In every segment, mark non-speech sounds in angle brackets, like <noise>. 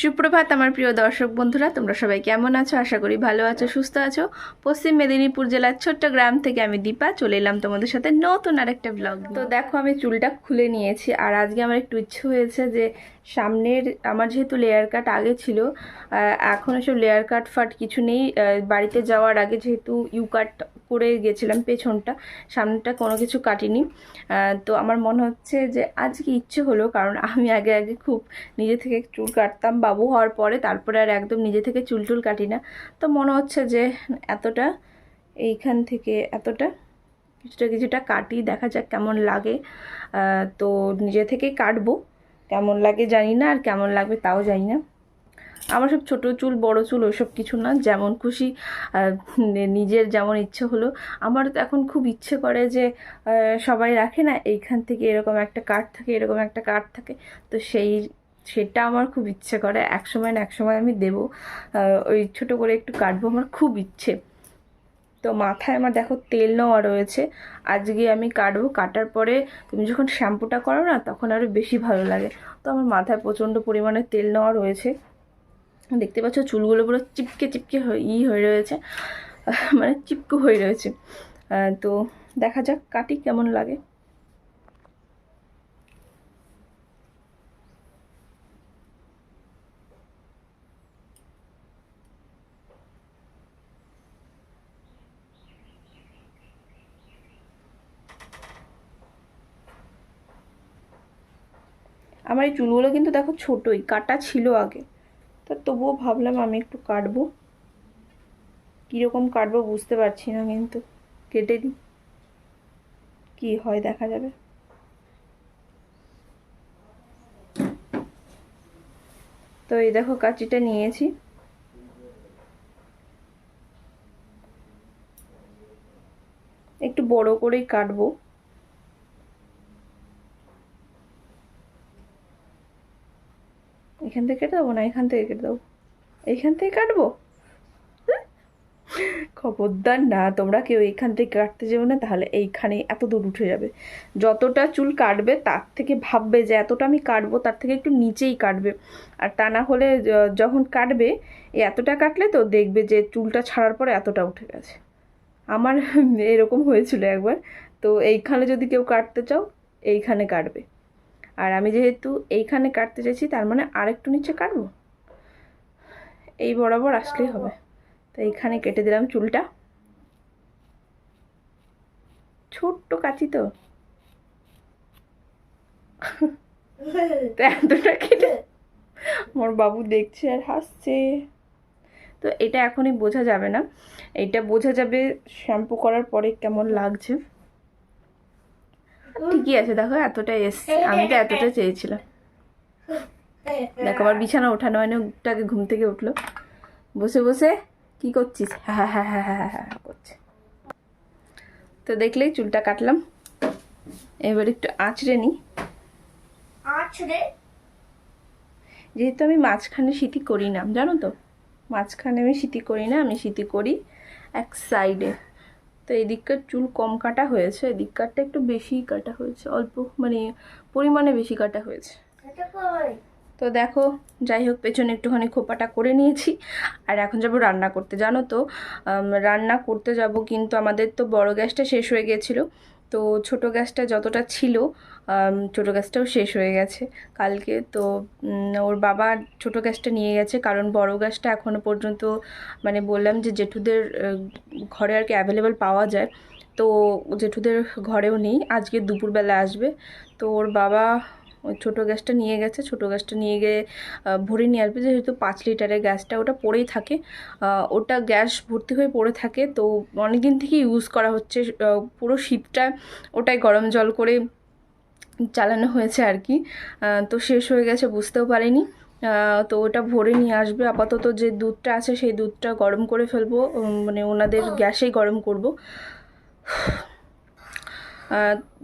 সুপ্রভাত আমার প্রিয় দর্শক বন্ধুরা, তোমরা সবাই কেমন আছো? আশা করি ভালো আছো, সুস্থ আছো। পশ্চিম মেদিনীপুর জেলার ছোট্ট গ্রাম থেকে আমি দীপা, চলে এলাম তোমাদের সাথে নতুন আরেকটা ব্লগ তো দেখো, আমি চুলটা খুলে নিয়েছি, আর আজকে আমার একটু ইচ্ছে হয়েছে যে সামনের, আমার যেহেতু লেয়ার কাট আগে ছিল এখন এসব লেয়ার কাট ফাট কিছু নেই বাড়িতে যাওয়ার আগে যেহেতু ইউ কাট করে গেছিলাম পেছনটা, সামনেটা কোনো কিছু কাটিনি। তো আমার মনে হচ্ছে যে আজকে ইচ্ছে হলো, কারণ আমি আগে আগে খুব নিজে থেকে চুল কাটতাম বাবু হওয়ার পরে, তারপরে আর একদম নিজে থেকে চুল টুল কাটি না। তো মনে হচ্ছে যে এতটা এইখান থেকে এতটা কিছুটা কিছুটা কাটি, দেখা যাক কেমন লাগে। তো নিজে থেকেই কাটবো, কেমন লাগে জানি না, আর কেমন লাগবে তাও জানি না। আমার সব ছোট চুল, বড় চুল ওইসব কিছু না, যেমন খুশি নিজের যেমন ইচ্ছে হলো। আমার তো এখন খুব ইচ্ছে করে যে সবাই রাখে না, এইখান থেকে এরকম একটা কাট থাকে, এরকম একটা কাট থাকে, তো সেই, সেটা আমার খুব ইচ্ছে করে এক সময় না এক সময় আমি দেবো। ওই ছোট করে একটু কাটবো, আমার খুব ইচ্ছে। তো মাথায় আমার দেখো তেল নেওয়া রয়েছে, আজকে আমি কাটবো, কাটার পরে তুমি যখন শ্যাম্পুটা করো না, তখন আরও বেশি ভালো লাগে। তো আমার মাথায় প্রচণ্ড পরিমাণে তেল নেওয়া রয়েছে। দেখতে পাচ্ছ চুলগুলো পুরো চিপকে চিপকে ই হয়ে রয়েছে। <laughs> মানে চিপকু হয়ে রয়েছে। তো দেখা যাক কাটি কেমন লাগে। আমার এই চুলগুলো কিন্তু দেখো ছোটোই, কাটা ছিল আগে। তবুও ভাবলাম আমি একটু কাটবো। কীরকম কাটবো বুঝতে পারছি না কিন্তু। কেটে দিই। কী হয় দেখা যাবে। তো এই দেখো কাঁচিটা নিয়েছি। একটু বড় করেই কাটবো। এখান থেকে কেটে দেবো না? এখান থেকে কেটে দেবো। এইখান থেকে কাটবো? হুম? খবরদার না, তোমরা কেউ এইখান থেকে কাটতে যেও না, তাহলে এইখানে এত দূর উঠে যাবে। যতটা চুল কাটবে, তার থেকে ভাববে যে এতটা আমি কাটবো, তার থেকে একটু নিচেই কাটবে। আর তা না হলে যখন কাটবে এতটা কাটলে তো দেখবে যে চুলটা ছাড়ার পরে এতটা উঠে গেছে। আমার এরকম হয়েছিল একবার। তো এইখানে যদি কেউ কাটতে চাও, এইখানে কাটবে। আর আমি যেহেতু এইখানে কাটতে চাইছি তার মানে আরেকটু নিচে কাটবো? এই বরাবর আসলেই হবে। তো এইখানে কেটে দিলাম চুলটা। ছোট্ট কাচি তো। <laughs> তো এতটা কেটে আমার বাবু দেখছে আর হাসছে। তো এটা এখনই বোঝা যাবে না। এটা বোঝা যাবে শ্যাম্পু করার পরে কেমন লাগছে। ঠিকই আছে দেখো এতটা এসছে। আমি তো এতটা চেয়েছিলাম। দেখো আবার বিছানা ওঠানো মানে ওটাকে ঘুম থেকে উঠল। বসে বসে কি করছিস? হ্যাঁ হ্যাঁ হ্যাঁ হ্যাঁ হ্যাঁ হ্যাঁ করছে। তো দেখলেই চুলটা কাটলাম। এবার একটু আঁচড়ে নিই। আছড়ে যেহেতু আমি মাঝখানে সিটি করি না জানো তো? মাঝখানে আমি সিটি করি না আমি সিটি করি এক সাইডে। তো এদিককার চুল কম কাটা হয়েছে এদিককারটা একটু বেশি কাটা হয়েছে অল্প মানে পরিমাণে বেশি কাটা হয়েছে। তো দেখো যাই হোক পেছনে একটুখানি খোপাটা করে নিয়েছি আর এখন যাব রান্না করতে। জানো তো রান্না করতে যাব কিন্তু আমাদের তো বড় গ্যাসটা শেষ হয়ে গেছিল। তো ছোটো গ্যাসটা যতটা ছিল ছোটো গ্যাসটাও শেষ হয়ে গেছে। কালকে তো ওর বাবা ছোটো গ্যাসটা নিয়ে গেছে, কারণ বড় গ্যাসটা এখনও পর্যন্ত মানে বললাম যে জেঠুদের ঘরে আর কি অ্যাভেলেবেল পাওয়া যায়। তো জেঠুদের ঘরেও নেই, আজকে দুপুরবেলা আসবে। তো ওর বাবা ওই ছোটো গ্যাসটা নিয়ে গেছে, ছোটো গ্যাসটা নিয়ে গিয়ে ভরে নিয়ে আসবে। যেহেতু পাঁচ লিটারের গ্যাসটা ওটা পড়েই থাকে ওটা গ্যাস ভর্তি হয়ে পড়ে থাকে। তো অনেক দিন থেকে ইউজ করা হচ্ছে পুরো শীতটা ওটাই গরম জল করে চালানো হয়েছে আর কি। তো শেষ হয়ে গেছে, বুঝতেও পারিনি। তো ওটা ভরে নিয়ে আসবে। আপাতত যে দুধটা আছে, সেই দুধটা গরম করে ফেলব। মানে ওনাদের গ্যাসেই গরম করব।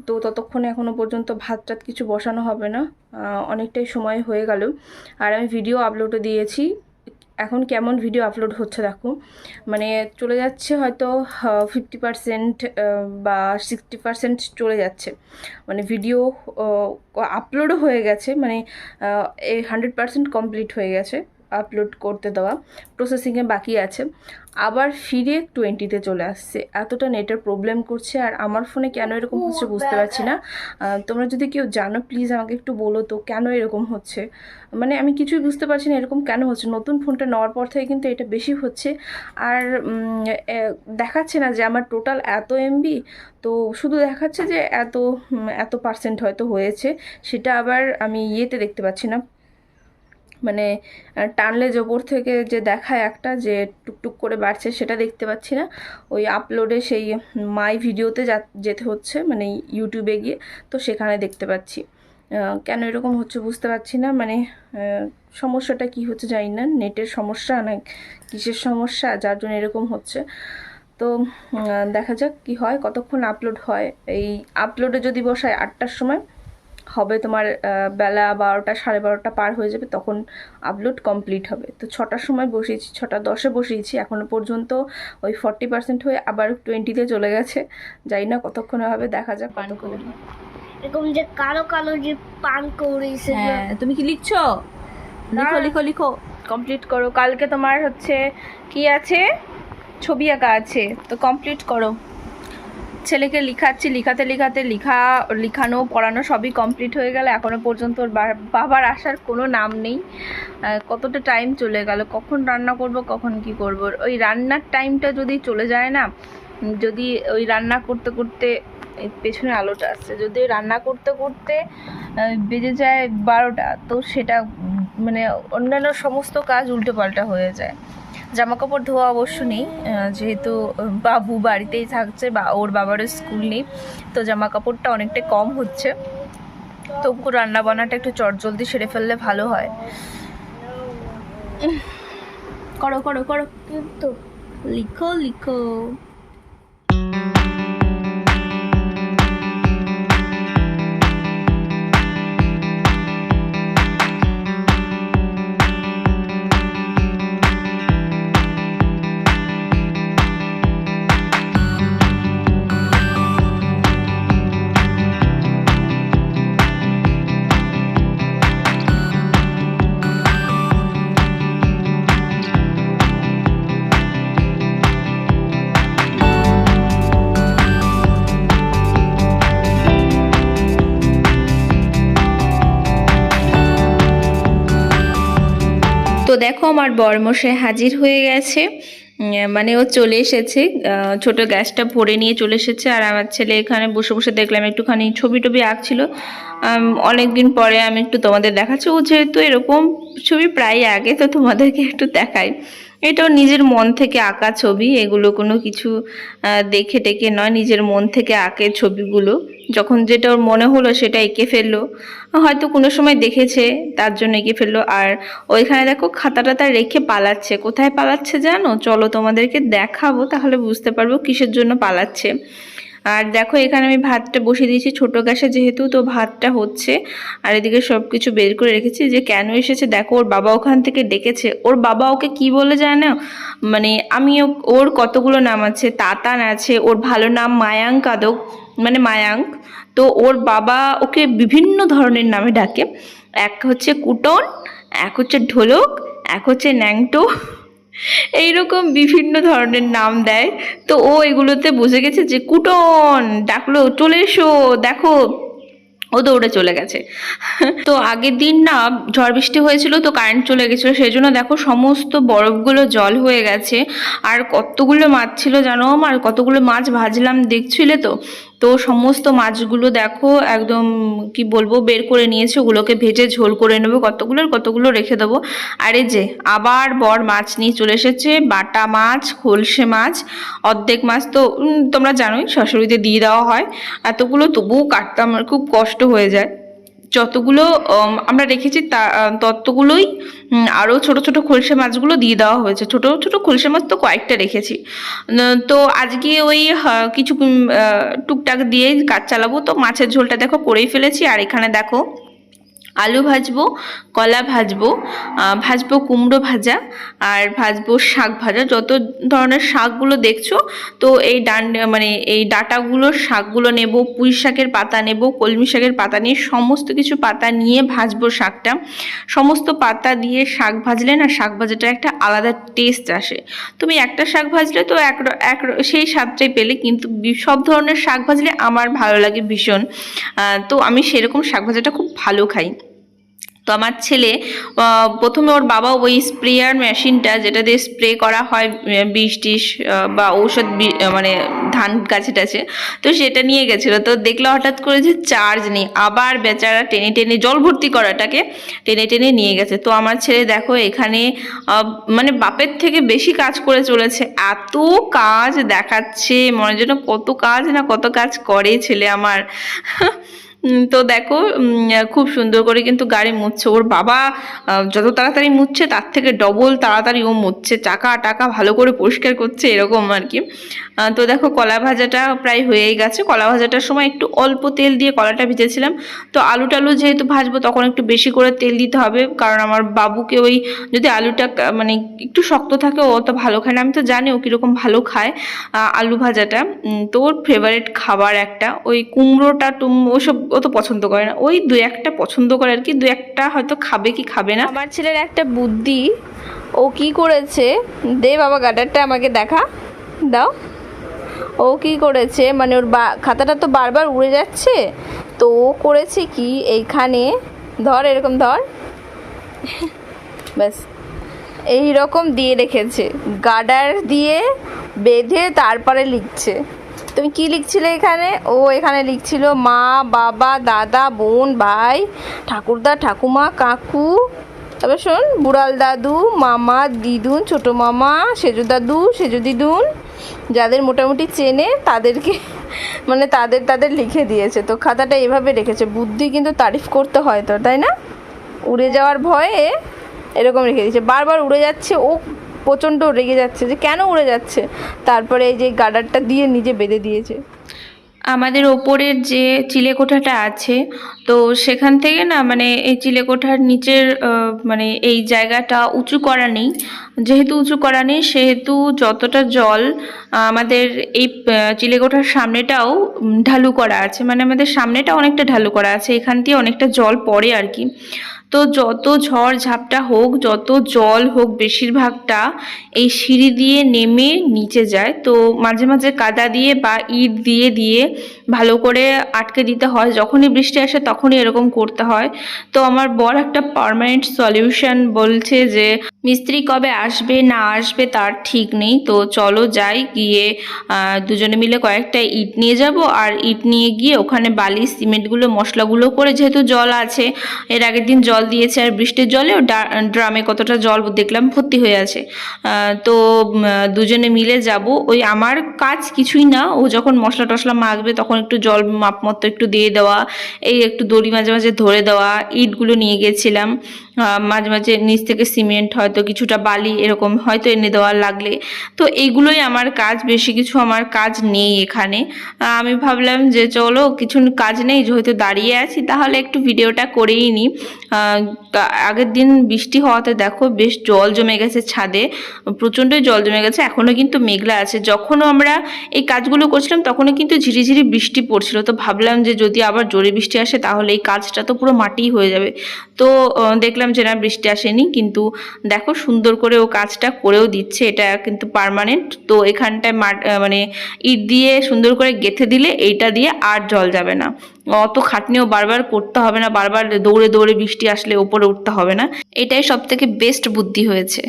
তো ততক্ষণে এখনও পর্যন্ত ভাত টাত কিছু বসানো হবে না। অনেকটাই সময় হয়ে গেল। আর আমি ভিডিও আপলোডও দিয়েছি। এখন কেমন ভিডিও আপলোড হচ্ছে দেখো। মানে চলে যাচ্ছে হয়তো ফিফটি পারসেন্ট বা সিক্সটি পারসেন্ট চলে যাচ্ছে। মানে ভিডিও আপলোডও হয়ে গেছে। মানে এই হান্ড্রেড পারসেন্ট কমপ্লিট হয়ে গেছে। আপলোড করতে দেওয়া প্রসেসিংয়ে বাকি আছে। আবার ফিরে টোয়েন্টিতে চলে আসছে। এতটা নেটের প্রবলেম করছে আর আমার ফোনে কেন এরকম হচ্ছে বুঝতে পারছি না। তোমরা যদি কেউ জানো প্লিজ আমাকে একটু বলো তো কেন এরকম হচ্ছে? মানে আমি কিছুই বুঝতে পারছি না এরকম কেন হচ্ছে। নতুন ফোনটা নেওয়ার পর থেকে কিন্তু এটা বেশি হচ্ছে। আর দেখাচ্ছে না যে আমার টোটাল এত এমবি তো শুধু দেখাচ্ছে যে এত এত পার্সেন্ট হয়তো হয়েছে। সেটা আবার আমি ইয়েতে দেখতে পাচ্ছি না। মানে টানলে যে ওপর থেকে যে দেখায় একটা যে টুকটুক করে বাড়ছে সেটা দেখতে পাচ্ছি না। ওই আপলোডে সেই মাই ভিডিওতে যেতে হচ্ছে মানে ইউটিউবে গিয়ে, তো সেখানে দেখতে পাচ্ছি। কেন এরকম হচ্ছে বুঝতে পারছি না মানে সমস্যাটা কি হচ্ছে জানি না, নেটের সমস্যা না কিসের সমস্যা, যার জন্য এরকম হচ্ছে। তো দেখা যাক কি হয়, কতক্ষণ আপলোড হয়। এই আপলোডে যদি বসায় আটটার সময় হবে তোমার বেলা বারোটা সাড়ে বারোটা পার হয়ে যাবে তখন আপলোড কমপ্লিট হবে। তো ছটার সময় বসিয়েছি ছটা দশে বসিয়েছি এখনও পর্যন্ত ওই ফর্টি পার্সেন্ট হয়ে আবার টোয়েন্টিতে চলে গেছে। জানি না কতক্ষণে হবে দেখা যাক পান কৌড়ি। এরকম যে কালো কালো যে পান হ্যাঁ তুমি কি লিখছো? লিখো। লিখো লিখো। কমপ্লিট করো। কালকে তোমার হচ্ছে কি আছে? ছবি আঁকা আছে। তো কমপ্লিট করো। ছেলেকে লিখাচ্ছি, লিখাতে লিখাতে লিখা, লিখানো, পড়ানো সবই কমপ্লিট হয়ে গেল। এখনও পর্যন্ত ওর বাবার আসার কোনো নাম নেই। কতটা টাইম চলে গেল, কখন রান্না করব, কখন কি করব? ওই রান্নার টাইমটা যদি চলে যায় না যদি ওই রান্না করতে করতে পেছনে আলোটা আসছে, যদি রান্না করতে করতে বেজে যায় বারোটা, তো সেটা মানে অন্যান্য সমস্ত কাজ উল্টো পাল্টা হয়ে যায়। জামা কাপড় ধোয়া অবশ্য নেই যেহেতু বাবু বাড়িতেই থাকছে, বা ওর বাবারও স্কুল নেই, তো জামা কাপড়টা অনেকটা কম হচ্ছে। তবু রান্না বান্নাটা একটু চটজলদি সেরে ফেললে ভালো হয়। করো করো করো। কিন্তু লিখো লিখো। দেখো আমার বরমশাই হাজির হয়ে গেছে। মানে ও চলে এসেছে। ছোট গ্যাসটা ভরে নিয়ে চলে এসেছে আর আমার ছেলে এখানে বসে বসে দেখলাম একটুখানি ছবি টবি আঁকছিল। অনেক দিন পরে আমি একটু তোমাদের দেখাচ্ছি। ও যেহেতু এরকম ছবি প্রায় আগে, তো তোমাদেরকে একটু দেখাই। এটাও নিজের মন থেকে আঁকা ছবি, এগুলো কোনো কিছু দেখে টেকে নয়, নিজের মন থেকে আঁকে ছবিগুলো। যখন যেটা ওর মনে হলো সেটা এঁকে ফেলল। হয়তো কোনো সময় দেখেছে, তার জন্য এঁকে ফেলল। আর ওইখানে দেখো খাতাটা টাতা রেখে পালাচ্ছে। কোথায় পালাচ্ছে জানো? চলো তোমাদেরকে দেখাবো, তাহলে বুঝতে পারব কিসের জন্য পালাচ্ছে। আর দেখো, এখানে আমি ভাতটা বসিয়ে দিয়েছি। ছোটো গ্যাসে যেহেতু, তো ভাতটা হচ্ছে। আর এদিকে সব কিছু বের করে রেখেছি যে, কেন এসেছে? দেখো, ওর বাবা ওখান থেকে ডেকেছে। ওর বাবা ওকে কি বলে জানো? মানে আমি ওর কতগুলো নাম আছে? তাতান আছে, ওর ভালো নাম মায়াঙ্ক আদক মানে মায়াঙ্ক তো ওর বাবা ওকে বিভিন্ন ধরনের নামে ডাকে। এক হচ্ছে কুটন, এক হচ্ছে ঢোলক, এক হচ্ছে ন্যাংটো। এইরকম বিভিন্ন ধরনের নাম দেয়। তো ও এগুলোতে বুঝে গেছে যে, কুটন, ডাকলো, চলে এসো, দেখো। ও দৌড়ে চলে গেছে। তো আগের দিন না ঝড় বৃষ্টি হয়েছিল, তো কারেন্ট চলে গেছিল। সেই জন্য দেখো সমস্ত বরফগুলো জল হয়ে গেছে। আর কতগুলো মাছ ছিল জানো আর কতগুলো মাছ ভাজলাম দেখছিলে তো? তো সমস্ত মাছগুলো দেখো, একদম, কি বলব, বের করে নিয়েছে, ওগুলোকে ভেজে ঝোল করে নেব কতগুলোর কতগুলো রেখে দেবো। আর এই যে, আবার বর মাছ নিয়ে চলে এসেছে, বাটা মাছ, খোলসে মাছ, অর্ধেক মাছ তো তোমরা জানোই, শাশুড়িতে দিয়ে দেওয়া হয়। এতগুলো তবুও কাটতে আমার খুব কষ্ট হয়ে যায়। যতগুলো আমরা রেখেছি তা ততগুলোই আরও ছোট ছোট খোলসে মাছগুলো দিয়ে দেওয়া হয়েছে। ছোট ছোট খোলসে মাছ তো কয়েকটা রেখেছি। তো আজকে ওই কিছু টুকটাক দিয়েই কাজ চালাবো। তো মাছের ঝোলটা দেখো করেই ফেলেছি। আর এখানে দেখো আলু ভাজবো, কলা ভাজবো ভাজবো কুমড়ো ভাজা আর ভাজবো শাক ভাজা। যত ধরনের শাকগুলো দেখছ, তো এই ডান মানে এই ডাটাগুলোর শাকগুলো নেব, পুঁই শাকের পাতা নেব, কলমি শাকের পাতা নিয়ে সমস্ত কিছু পাতা নিয়ে ভাজবো শাকটা। সমস্ত পাতা দিয়ে শাক ভাজলে না, শাক ভাজাটা একটা আলাদা টেস্ট আসে। তুমি একটা শাক ভাজলে তো এক এক সেই স্বাদটাই পেলে, কিন্তু সব ধরনের শাক ভাজলে আমার ভালো লাগে ভীষণ। তো আমি সেরকম শাক ভাজাটা খুব ভালো খাই। তো আমার ছেলে প্রথমে ওর বাবা ওই স্প্রেয়ার মেশিনটা যেটা দিয়ে স্প্রে করা হয় বিষ টিষ বা ঔষধ মানে ধান গাছে টাছে, তো সেটা নিয়ে গেছিল। তো দেখল হঠাৎ করে যে চার্জ নেই। আবার বেচারা টেনে টেনে জল ভর্তি করাটাকে টেনে টেনে নিয়ে গেছে। তো আমার ছেলে দেখো এখানে মানে বাপের থেকে বেশি কাজ করে চলেছে। এত কাজ দেখাচ্ছে, মনে যেন কত কাজ না কত কাজ করে ছেলে আমার। তো দেখো খুব সুন্দর করে কিন্তু গাড়ি মুছছে। ওর বাবা যত তাড়াতাড়ি মুছছে, তার থেকে ডবল তাড়াতাড়ি ও মুছছে। চাকা টাকা ভালো করে পরিষ্কার করছে, এরকম আর কি। তো দেখো কলা ভাজাটা প্রায় হয়েই গেছে। কলা ভাজাটার সময় একটু অল্প তেল দিয়ে কলাটা ভেজেছিলাম। তো আলু টালু যেহেতু ভাজবো, তখন একটু বেশি করে তেল দিতে হবে। কারণ আমার বাবুকে ওই যদি আলুটা মানে একটু শক্ত থাকে, ও তো ভালো খায় না। আমি তো জানি ও কীরকম ভালো খায় আলু ভাজাটা। তো ওর ফেভারিট খাবার একটা। ওই কুমড়োটা, টুম ওসব ও তো পছন্দ করে না। ওই দু একটা পছন্দ করে আর কি। দু একটা হয়তো খাবে কি খাবে না। আমার ছেলের একটা বুদ্ধি। ও কি করেছে? দে বাবা গাডারটা আমাকে দেখা। দাও। ও কি করেছে? মানে ওর বা খাতাটা তো বারবার উড়ে যাচ্ছে। তো ও করেছে কি? এইখানে। ধর, এরকম ধর। ব্যাস। এই রকম দিয়ে রেখেছে। গার্ডার দিয়ে বেঁধে তারপরে লিখছে। তুমি কি লিখছিলে এখানে? ও এখানে লিখছিল, মা, বাবা, দাদা, বোন, ভাই, ঠাকুরদা, ঠাকুমা, কাকু তারপর শোন, বুড়াল দাদু, মামা, দিদুন, ছোটো মামা, সেজু দাদু, সেজু দিদুন, যাদের মোটামুটি চেনে তাদেরকে মানে তাদের তাদের লিখে দিয়েছে। তো খাতাটা এভাবে রেখেছে। বুদ্ধি কিন্তু তারিফ করতে হয় তো, তাই না? উড়ে যাওয়ার ভয়ে এরকম রেখে দিয়েছে। বারবার উড়ে যাচ্ছে, ও প্রচণ্ড রেগে যাচ্ছে যে কেন উড়ে যাচ্ছে? তারপরে এই যে গার্ডারটা দিয়ে নিজে বেঁধে দিয়েছে। আমাদের ওপরের যে চিলেকোঠাটা আছে, তো সেখান থেকে না মানে এই চিলেকোঠার নিচের মানে এই জায়গাটা উঁচু করা নেই। যেহেতু উঁচু করা নেই, সেহেতু যতটা জল আমাদের এই চিলেকোঠার সামনেটাও ঢালু করা আছে। মানে আমাদের সামনেটা অনেকটা ঢালু করা আছে। এখান দিয়ে অনেকটা জল পড়ে আর কি। তো যত ঝড় ঝাপটা হোক, যত জল হোক বেশিরভাগটা এই সিঁড়ি দিয়ে নেমে নিচে যায়। তো মাঝে মাঝে কাদা দিয়ে বা ইট দিয়ে দিয়ে ভালো করে আটকে দিতে হয়। যখনই বৃষ্টি আসে তখনই এরকম করতে হয়। তো আমার বর একটা পার্মানেন্ট সলিউশন বলছে যে, মিস্ত্রি কবে আসবে না আসবে তার ঠিক নেই। তো চলো যাই, গিয়ে দুজনে মিলে কয়েকটা ইট নিয়ে যাব। আর ইট নিয়ে গিয়ে ওখানে বালি, সিমেন্টগুলো, মশলাগুলো করে যেহেতু জল আছে, এর আগের দিন জল দিয়েছে আর বৃষ্টির জলেও ড্রামে কতটা জল দেখলাম ভর্তি হয়ে আছে। তো দুজনে মিলে যাব। ওই আমার কাজ কিছুই না। ও যখন মশলা টশলা মাখবে তখন একটু জল মাপ মতো একটু দিয়ে দেওয়া, এই একটু দড়ি মাঝে মাঝে ধরে দেওয়া, ইটগুলো নিয়ে গেছিলাম। মাঝে মাঝে নিচ থেকে সিমেন্ট হয়তো কিছুটা বালি এরকম হয়তো এনে দেওয়া লাগলে। তো এইগুলোই আমার কাজ বেশি কিছু আমার কাজ নেই এখানে। আমি ভাবলাম যে চলো কিছু কাজ নেই যেহেতু দাঁড়িয়ে আছি তাহলে একটু ভিডিওটা করেই নিই আগের দিন বৃষ্টি হওয়াতে দেখো বেশ জল জমে গেছে ছাদে প্রচণ্ডই জল জমে গেছে এখনও কিন্তু মেঘলা আছে। যখনও আমরা এই কাজগুলো করছিলাম তখনও কিন্তু ঝিরিঝিরি বৃষ্টি পড়ছিল। তো ভাবলাম যে যদি আবার জোরে বৃষ্টি আসে তাহলে এই কাজটা তো পুরো মাটিই হয়ে যাবে। তো আহ, দেখলাম যে না, বৃষ্টি আসেনি, কিন্তু দেখো সুন্দর করে ও কাজটা করেও দিচ্ছে, এটা কিন্তু পারমানেন্ট তো এখানটায় মানে ইট দিয়ে সুন্দর করে গেথে দিলে এইটা দিয়ে আর জল যাবে না। অত খাটনিও বারবার করতে হবে না, বারবার দৌড়ে দৌড়ে বৃষ্টি আসলে ওপরে উঠতে হবে না। এটাই সব থেকে বেস্ট বুদ্ধি হয়েছে।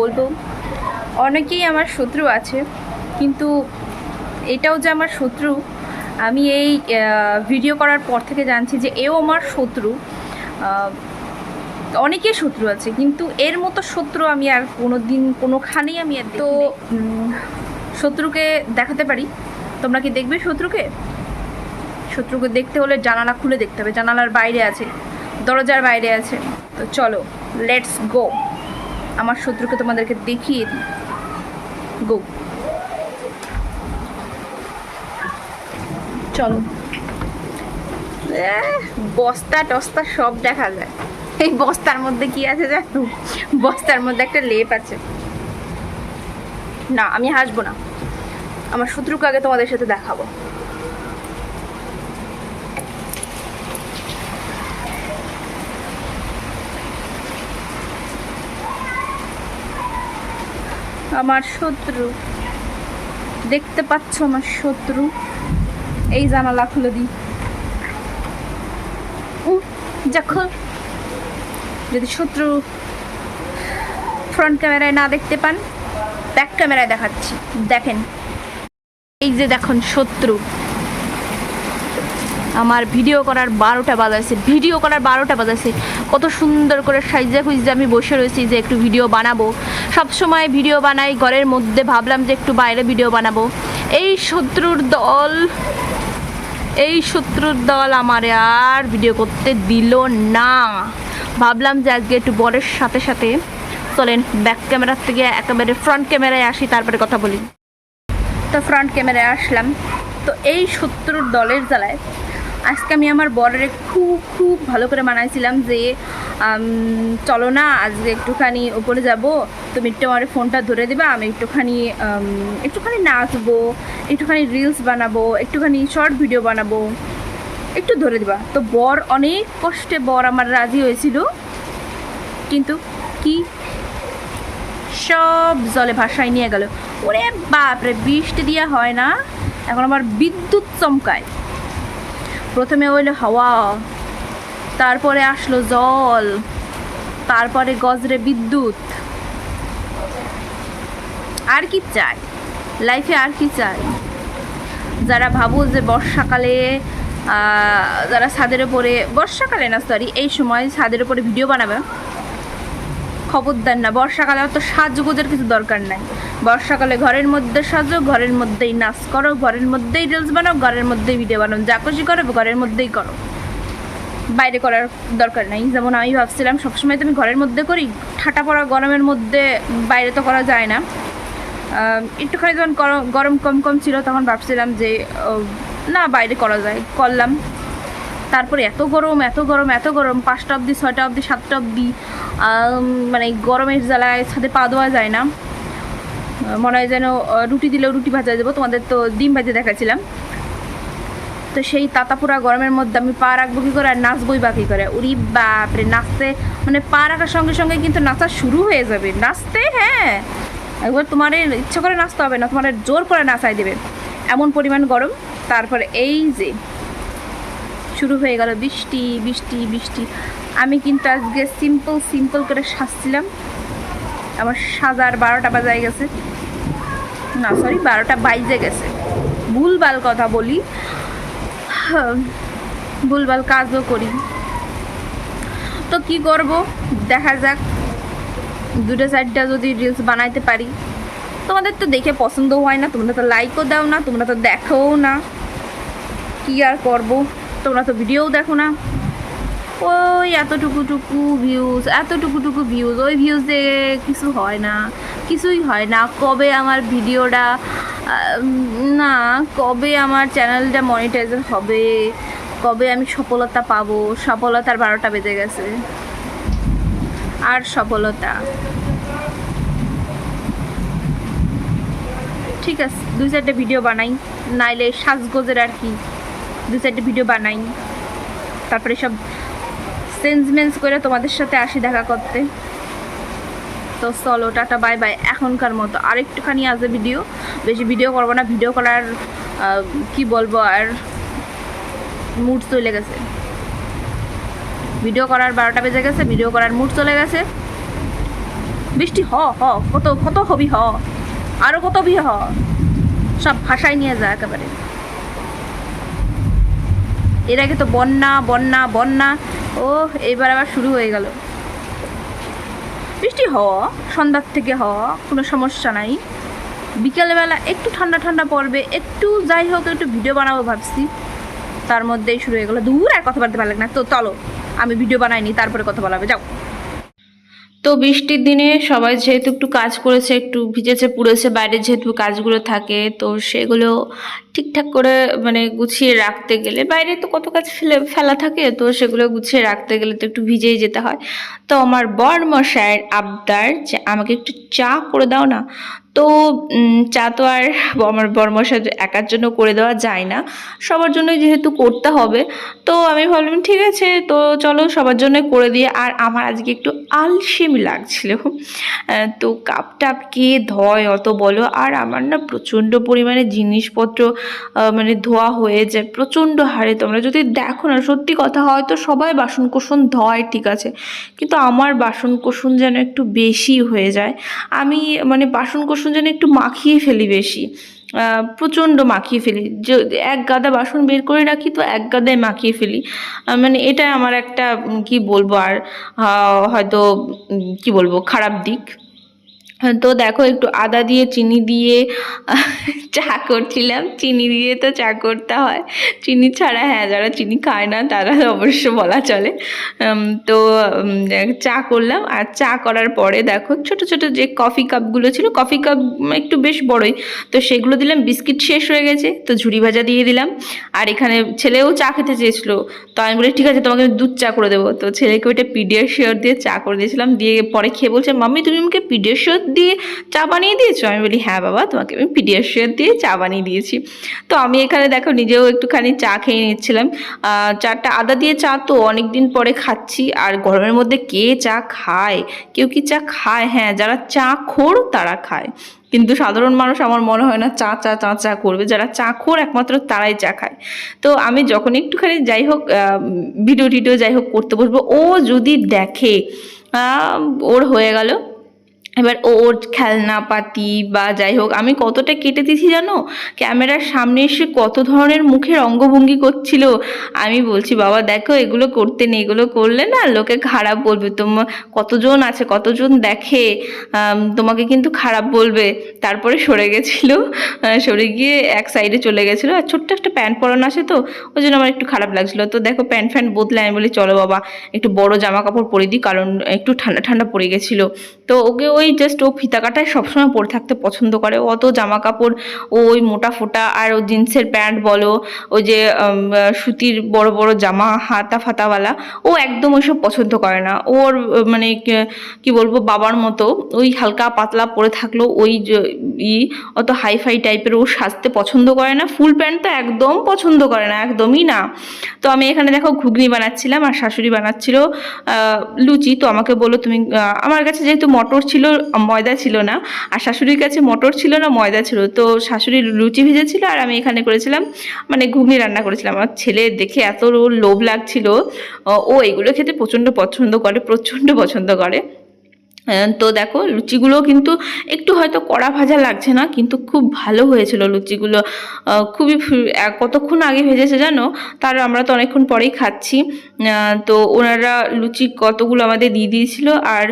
বলব। অনেকেই আমার শত্রু আছে কিন্তু এটাও যে আমার শত্রু আমি এই ভিডিও করার পর থেকে জানছি যে এও আমার শত্রু। আহ, অনেকের শত্রু আছে কিন্তু এর মতো শত্রু আমি আর কোনো দিন কোনোখানেই আমি আর তো শত্রুকে দেখাতে পারি। তোমরা কি দেখবে শত্রুকে? শত্রুকে দেখতে হলে জানালা খুলে দেখতে হবে জানালার বাইরে আছে দরজার বাইরে আছে। তো চলো লেটস গো আমার শত্রুকে তোমাদেরকে দেখিয়ে দিই। গো চলো। বস্তা টস্তা সব দেখা যায়। এই বস্তার মধ্যে কি আছে জানো? বস্তার মধ্যে একটা লেপ আছে। না, আমি হাসবো না। আমার শত্রুকে আগে তোমাদের সাথে দেখাবো। আমার শত্রু। দেখতে পাচ্ছ আমার শত্রু? এই জানালা খুলে দিই। উহ, যখন যদি শত্রু ফ্রন্ট ক্যামেরায় না দেখতে পান ব্যাক ক্যামেরায় দেখাচ্ছি। দেখেন। এই যে দেখুন শত্রু। আমার ভিডিও করার বারোটা বাজাইছে। ভিডিও করার বারোটা বাজাইছে। কত সুন্দর করে সাইজা খুঁজতে আমি বসে রয়েছি যে একটু ভিডিও বানাবো। সব সময় ভিডিও বানাই, ঘরের মধ্যে ভাবলাম যে একটু বাইরে ভিডিও বানাবো। এই শত্রুর দল, এই শত্রুর দল আমার আর ভিডিও করতে দিল না। ভাবলাম যে আজকে একটু বরের সাথে সাথে চলেন ব্যাক ক্যামেরার থেকে একেবারে ফ্রন্ট ক্যামেরায় আসি, তারপরে কথা বলি। তো ফ্রন্ট ক্যামেরায় আসলাম। তো এই শত্রুর দলের জ্বালায় আজকে আমি আমার বরের খুব খুব ভালো করে মানাইছিলাম যে চলো না, আজকে একটুখানি ওপরে যাব। তুমি একটু আমার ফোনটা ধরে দেবা, আমি একটুখানি একটুখানি নাচবো, একটুখানি রিলস বানাবো, একটুখানি শর্ট ভিডিও বানাবো, একটু ধরে দিবা। তো বর অনেক কষ্টে বর আমার রাজি হয়েছিল। কিন্তু কি? সব জলে ভাসায় নিয়ে গেল। ওরে বাপরে, বৃষ্টি দিয়ে হয় না। এখন আবার বিদ্যুৎ চমকায়। প্রথমে হইল হাওয়া, তারপরে আসলো জল, তারপরে গজরে বিদ্যুৎ। আর কি চাই? লাইফে আর কি চাই? যারা ভাবো যে বর্ষাকালে যারা ছাদের উপরে, বর্ষাকালে না সরি এই সময় ছাদের উপরে ভিডিও বানাবে খবরদার না। বর্ষাকালে অত সাজগোজের কিছু দরকার নাই। বর্ষাকালে ঘরের মধ্যে সাজো, ঘরের মধ্যেই নাচ করো, ঘরের মধ্যেই রিলস বানাও, ঘরের মধ্যেই ভিডিও বানাও। যা খুশি করো, ঘরের মধ্যেই করো। বাইরে করার দরকার নাই। যেমন আমি ভাবছিলাম, সবসময় তো আমি ঘরের মধ্যে করি। ঠাটা পড়া গরমের মধ্যে বাইরে তো করা যায় না। একটুখানি যখন গরম কম কম ছিল, তখন ভাবছিলাম যে না, বাইরে করা যায়। করলাম। তারপরে এত গরম এত গরম এত গরম, পাঁচটা অবধি, ছয়টা অবধি, সাতটা অবধি মানে গরমের জ্বালায় ছাদে পা দেওয়া যায় না। মনে হয় যেন রুটি দিলেও রুটি ভাজা দেবো তোমাদের তো ডিম ভাজে দেখাচ্ছিলাম তো সেই তাতাপুরা গরমের মধ্যে আমি পা রাখব কী করে আর নাচবই বা কী করে? উরি বাপরে, নাচতে মানে পা রাখার সঙ্গে সঙ্গে কিন্তু নাচা শুরু হয়ে যাবে। নাচতে হ্যাঁ। একবার তোমার ইচ্ছা করে নাচতে হবে না, তোমার জোর করে নাচাই দেবে। এমন পরিমাণ গরম। তারপরে এই যে শুরু হয়ে গেল বৃষ্টি বৃষ্টি বৃষ্টি। আমি কিন্তু আজকে সিম্পল সিম্পল করে সাজছিলাম। আমার সাজার বারোটা বাজায় গেছে। না সরি বারোটা বাইজে গেছে। ভুলভাল কথা বলি। হ্যাঁ, ভুলভাল কাজও করি। তো কি করব? দেখা যাক। দুটো চারটা যদি রিলস বানাইতে পারি। তোমাদের তো দেখে পছন্দ হয় না। তোমরা তো লাইকও দাও না তোমরা তো দেখোও না। কি আর করব? তোমরা তো ভিডিও দেখো না। ওই এতটুকু টুকু ভিউজ এতটুকু টুকু ভিউজ ওই ভিউজে কিছু হয় না। কিছুই হয় না। কবে আমার ভিডিওটা না, কবে আমার চ্যানেলটা মনিটাইজার হবে? কবে আমি সফলতা পাবো? সফলতার বারোটা বেজে গেছে। আর সফলতা। ঠিক আছে, দুই চারটে ভিডিও বানাই, নাইলে সাজগোজের আর কি। দু চারটে ভিডিও বানাই তারপরে সব সেন্সমেন্স করে তোমাদের সাথে আসি দেখা করতে। তো চলো, টাটা বাই বাই এখনকার মতো। আরেকটুখানি আছে ভিডিও বেশি ভিডিও করব না ভিডিও করার কি বলব আর মুড চলে গেছে। ভিডিও করার বারোটা বেজে গেছে ভিডিও করার মুড চলে গেছে। বৃষ্টি, হ হ, কত কত হবি, হ। আরও কত বি হ। সব ভাষায় নিয়ে যায় একেবারে। এর আগে তো বন্যা বন্যা বন্যা। ও, এবার আবার শুরু হয়ে গেল। বৃষ্টি হওয়া সন্ধ্যার থেকে হওয়া কোনো সমস্যা নাই। বিকেলবেলা একটু ঠান্ডা ঠান্ডা পড়বে। একটু যাই হোক, একটু ভিডিও বানাবো ভাবছি। তার মধ্যেই শুরু হয়ে গেলো। দূর আর কথা বলতে পারলে না। তো চলো, আমি ভিডিও বানাইনি, তারপরে কথা বলাবে যাও। তো বৃষ্টির দিনে সবাই যেহেতু একটু কাজ করেছে, একটু ভিজেছে, পুড়েছে, বাইরে যেহেতু কাজগুলো থাকে, তো সেগুলো ঠিকঠাক করে মানে গুছিয়ে রাখতে গেলে, বাইরে তো কত কাজ ফেলে, ফেলা থাকে, তো সেগুলো গুছিয়ে রাখতে গেলে তো একটু ভিজেই যেতে হয়। তো আমার বর মশাইয়ের আবদার যে আমাকে একটু চা করে দাও না তো চা তো আর আমার বর্মশাই একার জন্য করে দেওয়া যায় না। সবার জন্যই যেহেতু করতে হবে, তো আমি ভাবলাম ঠিক আছে, তো চলো সবার জন্য করে দিয়ে। আর আমার আজকে একটু আলসেমি লাগছিল। তো কাপ টাপ কে ধয় অত বলো? আর আমার না প্রচণ্ড পরিমাণে জিনিসপত্র মানে ধোয়া হয়ে যায়, প্রচণ্ড হারে। তোমরা যদি দেখো না, সত্যি কথা হয়তো সবাই বাসন কোসন ধয়, ঠিক আছে। কিন্তু আমার বাসন কোসন যেন একটু বেশি হয়ে যায়। আমি মানে বাসন যেন একটু মাখিয়ে ফেলি বেশি প্রচণ্ড মাখিয়ে ফেলি। যে এক গাদা বাসন বের করে রাখি তো এক গাদায় মাখিয়ে ফেলি। মানে এটাই আমার একটা কি বলব আর হয়তো কি বলব, খারাপ দিক। তো দেখো একটু আদা দিয়ে চিনি দিয়ে <laughs> চা করছিলাম। চিনি দিয়ে তো চা করতে হয়। চিনি ছাড়া হ্যাঁ যারা চিনি খায় না, তারা অবশ্য বলা চলে। তো চা করলাম। আর চা করার পরে দেখো, ছোট ছোট যে কফি কাপগুলো ছিল, কফি কাপ একটু বেশ বড়ই। তো সেগুলো দিলাম, বিস্কিট শেষ হয়ে গেছে। তো ঝুড়ি ভাজা দিয়ে দিলাম। আর এখানে ছেলেও চা খেতে চেয়েছিলো। তো আমি বলি, ঠিক আছে, তোমাকে দুধ চা করে দেবো। তো ছেলেকে ওইটা পিডিয়াশিওর দিয়ে চা করে দিয়েছিলাম। দিয়ে পরে খেয়ে বলছে, মাম্মি, তুমি আমাকে পিডিয়াশিওর দিয়ে চা বানিয়ে দিয়েছ? আমি বলি হ্যাঁ বাবা, তোমাকে আমি পিডিয়াশিয়ার দিয়ে চা বানিয়ে দিয়েছি। তো আমি এখানে দেখো নিজেও একটুখানি চা খেয়ে নিচ্ছিলাম। চাটা আদা দিয়ে চা তো অনেক দিন পরে খাচ্ছি, আর গরমের মধ্যে কে চা খায়? কেউ কি চা খায়? হ্যাঁ যারা চা খোর, তারা খায়। কিন্তু সাধারণ মানুষ আমার মনে হয় না চা চা চা চা করবে। যারা চা খোর, একমাত্র তারাই চা খায়। তো আমি যখন একটুখানি যাই হোক ভিডিও টিডিও যাই হোক করতে বসবো, ও যদি দেখে ওর হয়ে গেল। এবার ওর খেলনা পাতি বা যাই হোক, আমি কতটা কেটে দিয়েছি জানো? ক্যামেরার সামনে এসে কত ধরনের মুখের অঙ্গভঙ্গি করছিল। আমি বলছি, বাবা, দেখো, এগুলো করতে নেই, এগুলো করলে না লোকে খারাপ বলবে। তোমার কতজন আছে, কতজন দেখে তোমাকে কিন্তু খারাপ বলবে। তারপরে সরে গেছিল সরে গিয়ে এক সাইডে চলে গেছিল। আর ছোট্ট একটা প্যান্ট পরানো আছে তো, ওই জন্য আমার একটু খারাপ লাগছিল। তো দেখো প্যান্ট ফ্যান্ট বদলে আমি বলি, চলো বাবা, একটু বড় জামা কাপড় পরে দিই, কারণ একটু ঠান্ডা ঠান্ডা পড়ে গেছিল। তো ওকে ওই জাস্ট ও ফিতা কাটায় সবসময় পরে থাকতে পছন্দ করে। অত জামা কাপড় ওই মোটা ফোটা, আর ও জিন্সের প্যান্ট বলো ওই যে সুতির বড় বড় জামা, হাতা ফাতাওয়ালা, ও একদম ওইসব পছন্দ করে না। ওর মানে কে- বলব, বাবার মতো ওই হালকা পাতলা পরে থাকল ওই ই, অত হাইফাই টাইপের ও সাজতে পছন্দ করে না। ফুল প্যান্ট তো একদম পছন্দ করে না, একদমই না। তো আমি এখানে দেখো ঘুগনি বানাচ্ছিলাম, আর শাশুড়ি বানাচ্ছিল লুচি। তো আমাকে বলল, তুমি আমার কাছে যেহেতু মটর ছিল ময়দা ছিল না আর শাশুড়ির কাছে মটর ছিল না, ময়দা ছিল। তো শাশুড়ির লুচি ভেজেছিল আর আমি এখানে করেছিলাম মানে ঘুগনি রান্না করেছিলাম। আমার ছেলে দেখে এত লোভ লাগছিল। ও- এগুলো খেতে প্রচণ্ড পছন্দ করে, প্রচণ্ড পছন্দ করে। তো দেখো লুচিগুলো কিন্তু একটু হয়তো কড়া ভাজা লাগছে না, কিন্তু খুব ভালো হয়েছিল লুচিগুলো। খুবই কতক্ষণ আগে ভেজেছে জানো? তার আমরা তো অনেকক্ষণ পরেই খাচ্ছি। তো ওনারা লুচি কতগুলো আমাদের দিয়ে দিয়েছিল। আর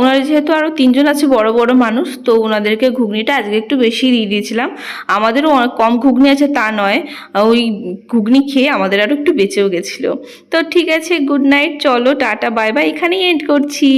ওনারা যেহেতু আরও তিনজন আছে বড় বড় মানুষ, তো ওনাদেরকে ঘুগনিটা আজকে একটু বেশি দিয়ে দিয়েছিলাম। আমাদেরও অনেক কম ঘুগনি আছে তা নয় ওই ঘুগনি খেয়ে আমাদের আরও একটু বেঁচেও গেছিল। তো ঠিক আছে গুড নাইট চলো, টাটা বাই বাই এখানেই এন্ড করছি।